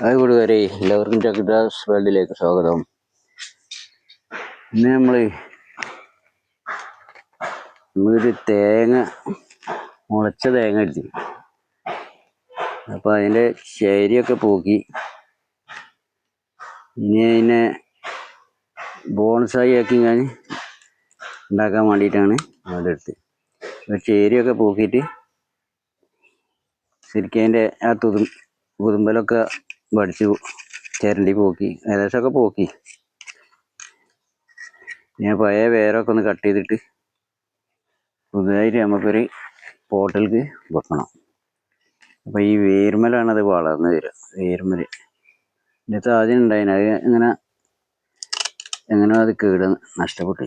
Hi കൂടുകാരെ എല്ലാവർക്കും ചക്കിദാസ് വേൾഡിലേക്ക് സ്വാഗതം. ഇന്ന് നമ്മൾ നമ്മളൊരു തേങ്ങ മുളച്ച തേങ്ങ എടുത്തി അപ്പോൾ അതിന്റെ ശരിയൊക്കെ പോക്കി. ഇനി അതിനെ ബോൺസായി ആക്കി ഞാൻ ഉണ്ടാക്കാൻ വേണ്ടിയിട്ടാണ് അതെടുത്ത് അപ്പം ചേരിയൊക്കെ പോക്കിയിട്ട് ശരിക്കും അതിന്റെ ആ തുതും കുതുമ്പലൊക്കെ വടിച്ച് ചിരണ്ടി പോക്കി. ഏകദേശമൊക്കെ പോക്കി. ഞാൻ പഴയ വേരൊക്കെ ഒന്ന് കട്ട് ചെയ്തിട്ട് പുതുതായിട്ട് നമുക്കൊരു പോട്ടൽക്ക് വെക്കണം. അപ്പോൾ ഈ വേർമലാണ് അത് വളർന്നു വരിക വേർമൽ ഇതിനകത്ത് ആദ്യം ഉണ്ടായിന് അത് ഇങ്ങനെ എങ്ങനെ അത് കേട് നഷ്ടപ്പെട്ടു.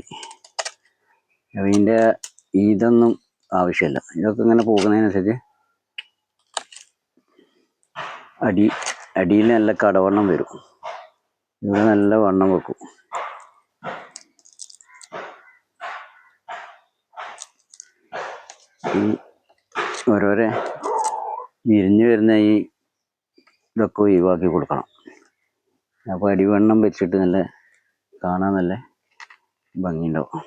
അപ്പോൾ ഇതിന്റെ ഇതൊന്നും ആവശ്യമില്ല. ഇതൊക്കെ ഇങ്ങനെ പോകുന്നതിനനുസരിച്ച് അടി അടിയിൽ നല്ല കടവണ്ണം വരും. ഇവിടെ നല്ല വണ്ണം വെക്കും. ഈ ഓരോരോ വിരിഞ്ഞു വരുന്ന ഈ ഇതൊക്കെ ഒഴിവാക്കി കൊടുക്കണം. അപ്പോൾ അടിവണ്ണം വെച്ചിട്ട് നല്ല കാണാൻ നല്ല ഭംഗിയുണ്ടാവും.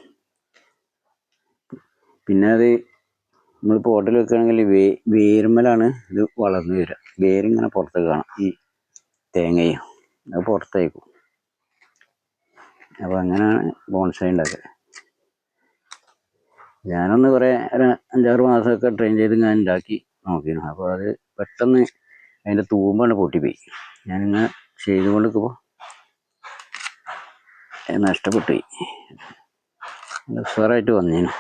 പിന്നെ അത് നമ്മൾ പോട്ടിൽ വെക്കുകയാണെങ്കിൽ വേ വേരുമ്മലാണ് ഇത് വളർന്നു വരിക. വേരിങ്ങനെ പുറത്തേക്ക് കാണാം. ഈ തേങ്ങയും അത് പുറത്തേക്കും. അപ്പോൾ അങ്ങനെയാണ് ബോൺസായി ഉണ്ടാക്കുക. ഞാനൊന്ന് കുറേ ഒരു അഞ്ചാറ് മാസമൊക്കെ ട്രെയിൻ ചെയ്ത് ഞാൻ ഉണ്ടാക്കി നോക്കിയിരുന്നു അപ്പോൾ അത് പെട്ടെന്ന് അതിന്റെ തൂമ്പാണ് പൊട്ടിപ്പോയി. ഞാനിങ്ങനെ ചെയ്ത് കൊണ്ടിരിക്കുമ്പോൾ നഷ്ടപ്പെട്ടു പോയി ഉഷാറായിട്ട് വന്നേനു.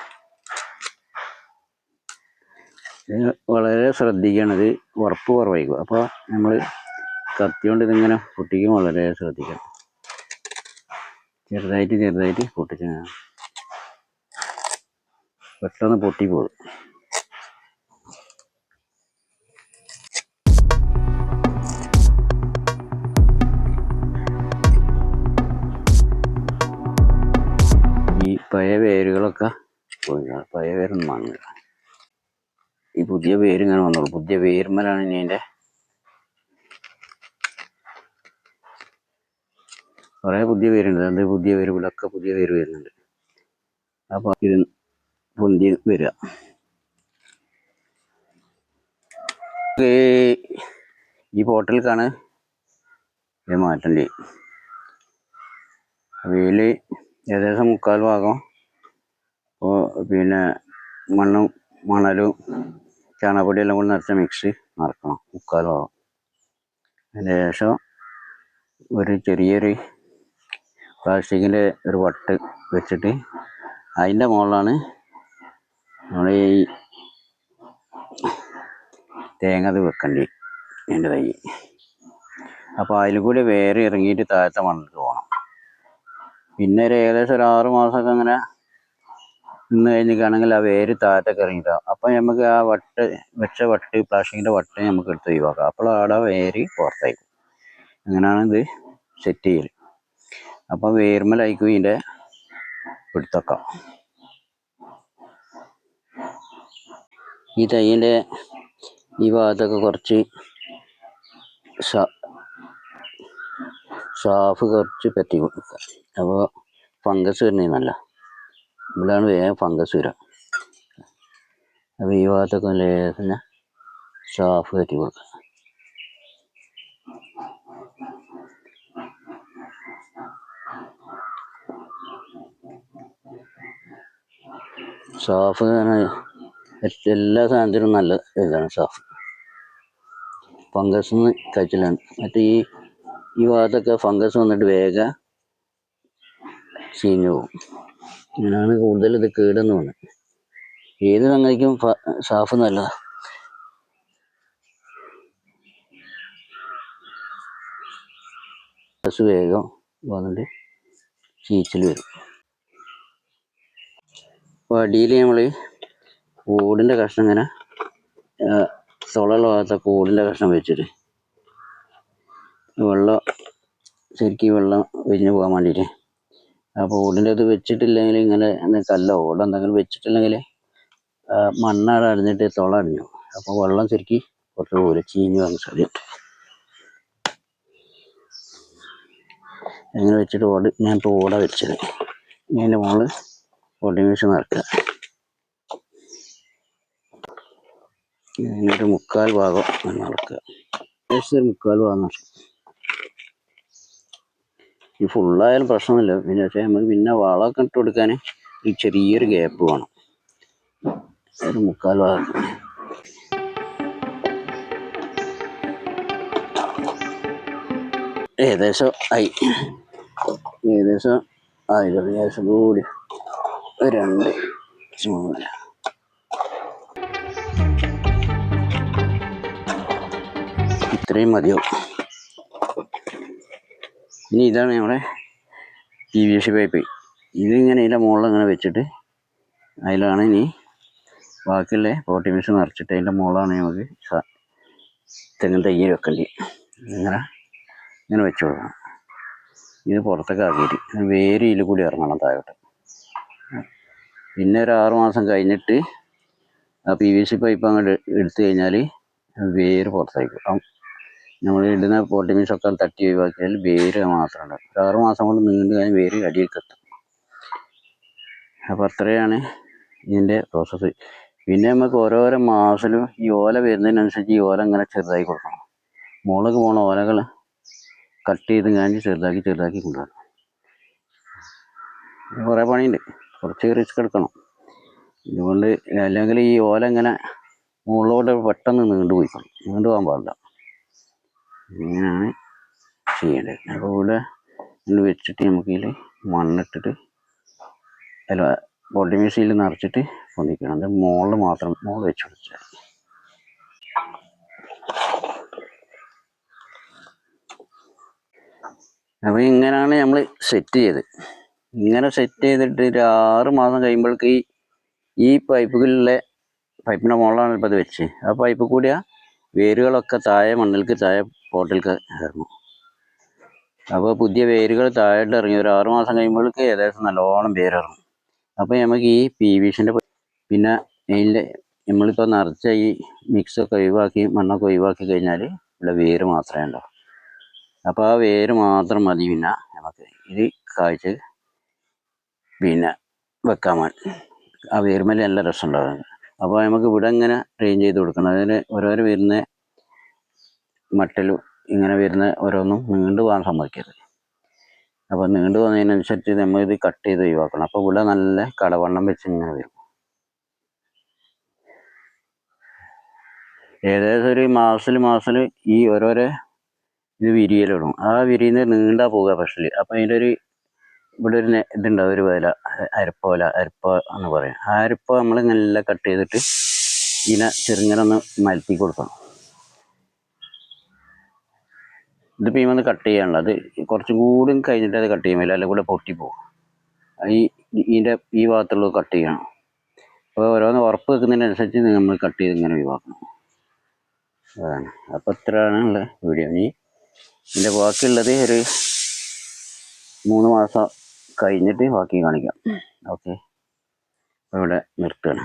ഇത് വളരെ ശ്രദ്ധിക്കണം. ഇത് ഉറപ്പ് കുറവായിരിക്കും. അപ്പോൾ നമ്മൾ കത്തി കൊണ്ട് ഇതിങ്ങനെ പൊട്ടിക്കും വളരെ ശ്രദ്ധിക്കണം. ചെറുതായിട്ട് ചെറുതായിട്ട് പൊട്ടിച്ച് പെട്ടെന്ന് പൊട്ടിപ്പോകും. ഈ പഴയ വേരുകളൊക്കെ പോയി പഴയ വേരൊന്നും വാങ്ങില്ല പുതിയ പേര് ഇങ്ങനെ വന്നോളൂ. പുതിയ പേരുമ്മലാണ് ഇനി അതിന്റെ കുറേ പുതിയ പേരുണ്ട്. അത് പുതിയ പേര് ഇവിടെയൊക്കെ പുതിയ പേര് വരുന്നുണ്ട്. അപ്പോൾ ഇത് പൊന്തി വരിക. ഈ പോട്ടലിക്കാണ് ഇത് മാറ്റേണ്ടി. വെയിൽ ഏകദേശം മുക്കാൽ ഭാഗം. പിന്നെ മണ്ണും മണലും ചാണകപ്പൊടി എല്ലാം കൂടി നിറച്ച മിക്സ് നിറക്കണം മുക്കാലോളം ഭാഗം അതിന് ശേഷം ഒരു ചെറിയൊരു പ്ലാസ്റ്റിക്കിന്റെ ഒരു വട്ട് വെച്ചിട്ട് അതിന്റെ മുകളിലാണ് നമ്മൾ ഈ തേങ്ങ അത് വെക്കേണ്ടി എന്റെ തൈ അപ്പോൾ അതിൽ കൂടി വേറെ ഇറങ്ങിയിട്ട് താഴത്തെ മണ്ണിൽ പോകണം. പിന്നെ ഒരു ഏകദേശം ഒരു ആറ് മാസമൊക്കെ അങ്ങനെ നിന്ന് കഴിഞ്ഞിട്ടാണെങ്കിൽ ആ വേര് താഴത്തേക്ക് ഇറങ്ങിയിട്ടാകും അപ്പം നമുക്ക് ആ വട്ട് വെച്ച വട്ട് പ്ലാസ്റ്റിക്കിന്റെ വട്ട് നമുക്ക് എടുത്ത് ഒഴിവാക്കാം. അപ്പോൾ അവിടെ വേര് പുറത്തേക്കും അങ്ങനെയാണ് ഇത് സെറ്റ് ചെയ്യൽ അപ്പം വേർമലായിരിക്കും ഇതിന്റെ പിടുത്തൊക്കെ. ഈ തൈന്റെ ഈ ഭാഗത്തൊക്കെ കുറച്ച് സാഫ് കുറച്ച് പറ്റി കൊടുക്കുക. അപ്പോൾ ഫംഗസ് വരുന്നതല്ല ഇവിടെയാണ് വേഗം ഫംഗസ് വരിക അപ്പോൾ ഈ ഭാഗത്തൊക്കെ ലേസന സ്റ്റാഫ് കയറ്റി കൊടുക്കുക ഏറ്റ- എല്ലാ സാധനത്തിനും നല്ല ഇതാണ് സാഫ് ഫംഗസ് കഴിച്ചില്ലാണ്. മറ്റേ ഈ ഈ ഭാഗത്തൊക്കെ ഫംഗസ് വന്നിട്ട് വേഗം ചീഞ്ഞു പോകും. അങ്ങനെയാണ് കൂടുതൽ ഇത് കേടെന്ന് തോന്നുന്നത് ഏത് സംഗതിക്കും സാഫ് നല്ലതാണ് ബസ് വേഗം വന്നിട്ട് ചീച്ചിൽ വരും. അപ്പോൾ അടിയിൽ നമ്മൾ ഓടിന്റെ കഷ്ണം ഇങ്ങനെ തുളയുള്ള ഭാഗത്തൊക്കെ ഓടിന്റെ കഷ്ണം വെച്ചിട്ട് വെള്ളം ശരിക്കും വെള്ളം ഒഴിഞ്ഞു പോകാൻ വേണ്ടിയിട്ട് അപ്പോൾ ഓടിന്റെ അത് വെച്ചിട്ടില്ലെങ്കിൽ ഇങ്ങനെ കല്ല. ഓട് എന്തെങ്കിലും വെച്ചിട്ടില്ലെങ്കിൽ മണ്ണാടെ അടിഞ്ഞിട്ട് തുള അടിഞ്ഞു അപ്പോൾ വെള്ളം ശരിക്കും കുറച്ച് പോലെ ചീഞ്ഞു വന്ന സാധ്യത ഇങ്ങനെ വെച്ചിട്ട് ഓട് ഞാൻ ഓട വെച്ചത്. ഇങ്ങനെ മോൾ മുകളിൽ നടക്കുക. ഇതിന്റെ ഇതിനൊരു മുക്കാൽ ഭാഗം നടക്കുക. ഏകദേശം മുക്കാൽ ഭാഗം നടക്കുക ഈ ഫുള്ളായാലും പ്രശ്നമില്ല പിന്നെ പക്ഷേ നമുക്ക് പിന്നെ വളമൊക്കെ ഇട്ട് കൊടുക്കാൻ ഈ ചെറിയൊരു ഗ്യാപ്പ് വേണം. ഒരു മുക്കാൽ ഭാഗം. ഏകദേശം ആയി. ഏകദേശം ആയി. ഏകദേശം കൂടി. രണ്ട് മൂന്ന്. ഇത്രയും മതിയാവും. ഇനി ഇതാണ് നമ്മുടെ പി വി സി പൈപ്പ് ഇതിങ്ങനെ ഇതിന്റെ മുകളിൽ ഇങ്ങനെ വെച്ചിട്ട് അതിലാണ് ഇനി ബാക്കിയുള്ള പോട്ടി മിക്സ് നിറച്ചിട്ട് അതിന്റെ മുകളിലാണ് നമുക്ക് തെങ്ങിൻ തയ്യൽ വെക്കേണ്ടി ഇങ്ങനെ ഇങ്ങനെ വെച്ച് കൊടുക്കണം. ഇത് പുറത്തൊക്കെ ആക്കിയിട്ട് വേര് ഇതിൽ കൂടി ഇറങ്ങണം താഴോട്ട്. പിന്നെ ഒരു ആറ് മാസം കഴിഞ്ഞിട്ട് ആ പി വി സി പൈപ്പ് അങ്ങോട്ട് എടുത്തു കഴിഞ്ഞാൽ വേര് പുറത്തേക്ക് നമ്മൾ ഇടുന്ന പോട്ടി ഒക്കെ തട്ടി ഒഴിവാക്കിയാൽ വേര് മാത്രം ഉണ്ടാവും ഒരു ആറ് മാസം കൊണ്ട് നീണ്ടു കഴിഞ്ഞാൽ വേര് അടിയിലേക്ക് എത്തും. അപ്പോൾ അത്രയാണ് ഇതിന്റെ പ്രോസസ്സ് പിന്നെ നമുക്ക് ഓരോരോ മാസത്തിലും ഈ ഓല വരുന്നതിനനുസരിച്ച് ഈ ഓല ഇങ്ങനെ ചെറുതായി കൊടുക്കണം. മുളക് പോണ ഓലകൾ കട്ട് ചെയ്ത് കഴിഞ്ഞ് ചെറുതാക്കി ചെറുതാക്കി കൊണ്ടുവരണം. കുറേ പണിയുണ്ട്. കുറച്ച് റിസ്ക് എടുക്കണം. ഇതുകൊണ്ട് അല്ലെങ്കിൽ ഈ ഓല ഇങ്ങനെ മുകളിലോട്ട് പെട്ടെന്ന് നീണ്ടുപോയിക്കണം നീണ്ടു പോകാൻ പാടില്ല. ഇങ്ങനെയാണ് ചെയ്യേണ്ടത് അപ്പോൾ ഇവിടെ വെച്ചിട്ട് നമുക്ക് ഇതിൽ മണ്ണിട്ടിട്ട് അല്ല ബോഡി മെഷീനിൽ നിറച്ചിട്ട് പൊന്തിക്കണം. അത് മുകളിൽ മാത്രം മുകളിൽ വെച്ച് കൊടുത്താൽ അപ്പോൾ ഇങ്ങനെയാണ് നമ്മൾ സെറ്റ് ചെയ്ത്. ഇങ്ങനെ സെറ്റ് ചെയ്തിട്ട് ഒരു ആറ് മാസം കഴിയുമ്പോഴേക്ക് ഈ ഈ പൈപ്പുകളിലെ പൈപ്പിന്റെ മുകളിലാണ് ഇപ്പോൾ അത് വെച്ച്. ആ പൈപ്പ് കൂടിയ വേരുകളൊക്കെ താഴെ മണ്ണിലേക്ക് താഴെ പോട്ടിലേക്ക് ഇറങ്ങും അപ്പോൾ പുതിയ വേരുകൾ താഴോട്ട് ഇറങ്ങി ഒരു ആറ് മാസം കഴിയുമ്പോഴേക്ക് ഏകദേശം നല്ലോണം വേരിറങ്ങും. അപ്പോൾ നമുക്ക് ഈ പി വിഷന്റെ പിന്നെ അതിന്റെ നമ്മളിപ്പോൾ നിറച്ച ഈ മിക്സൊക്കെ ഒഴിവാക്കി മണ്ണൊക്കെ ഒഴിവാക്കി കഴിഞ്ഞാൽ ഇവിടെ വേര് മാത്രമേ ഉണ്ടാവും അപ്പോൾ ആ വേര് മാത്രം മതി പിന്നെ നമുക്ക് ഇത് കാഴ്ച പിന്നെ വെക്കാൻ വേണ്ടി. ആ വേരുമല നല്ല രസം ഉണ്ടാവും അപ്പോൾ നമുക്ക് ഇവിടെ ഇങ്ങനെ ട്രെയിൻ ചെയ്ത് കൊടുക്കണം. അതിന് ഓരോരോ വരുന്ന മട്ടലും ഇങ്ങനെ വരുന്ന ഓരോന്നും നീണ്ടു പോകാൻ സമ്മതിക്കരുത്. അപ്പോൾ നീണ്ടു പോകുന്നതിനനുസരിച്ച് നമ്മൾ ഇത് കട്ട് ചെയ്ത് ഒഴിവാക്കണം. അപ്പോൾ ഇവിടെ നല്ല കടവണ്ണം വെച്ച് ഇങ്ങനെ വരും. ഏകദേശം ഒരു മാസത്തിൽ മാസത്തിൽ ഈ ഓരോരോ ഇത് വിരിയലിടും. ആ വിരിയുന്നത് നീണ്ടാ പോവുക പക്ഷേ അപ്പം അതിന്റെ ഒരു ഇവിടെ ഒരു ഇതുണ്ടാവും ഒരു വില അരപ്പോല അരപ്പ എന്ന് പറയും. ആ അരപ്പ നമ്മൾ നല്ല കട്ട് ചെയ്തിട്ട് ഇതിനെ ചെറുങ്ങനെ ഒന്ന് മലത്തി കൊടുക്കണം. ഇതിപ്പോൾ ഈ വന്ന് കട്ട് ചെയ്യാനുള്ള അത് കുറച്ചും കൂടി കഴിഞ്ഞിട്ട് അത് കട്ട് ചെയ്യാൻ അല്ലെങ്കിൽ കൂടെ പൊട്ടിപ്പോകും ഈ ഇതിന്റെ ഈ ഭാഗത്തുള്ളത് കട്ട് ചെയ്യണം. അപ്പോൾ ഓരോന്ന് ഉറപ്പ് വെക്കുന്നതിനനുസരിച്ച് നമ്മൾ കട്ട് ചെയ്ത് ഇങ്ങനെ ഒഴിവാക്കണം. അതാണ്. അപ്പോൾ ഇത്രയാണ് ഉള്ള വീഡിയോ ഇനി ഇതിന്റെ ബാക്കിയുള്ളത് ഒരു മൂന്ന് മാസം കഴിഞ്ഞിട്ട് ബാക്കി കാണിക്കാം. ഓക്കെ. അപ്പോൾ ഇവിടെ നിർത്തുകയാണ്.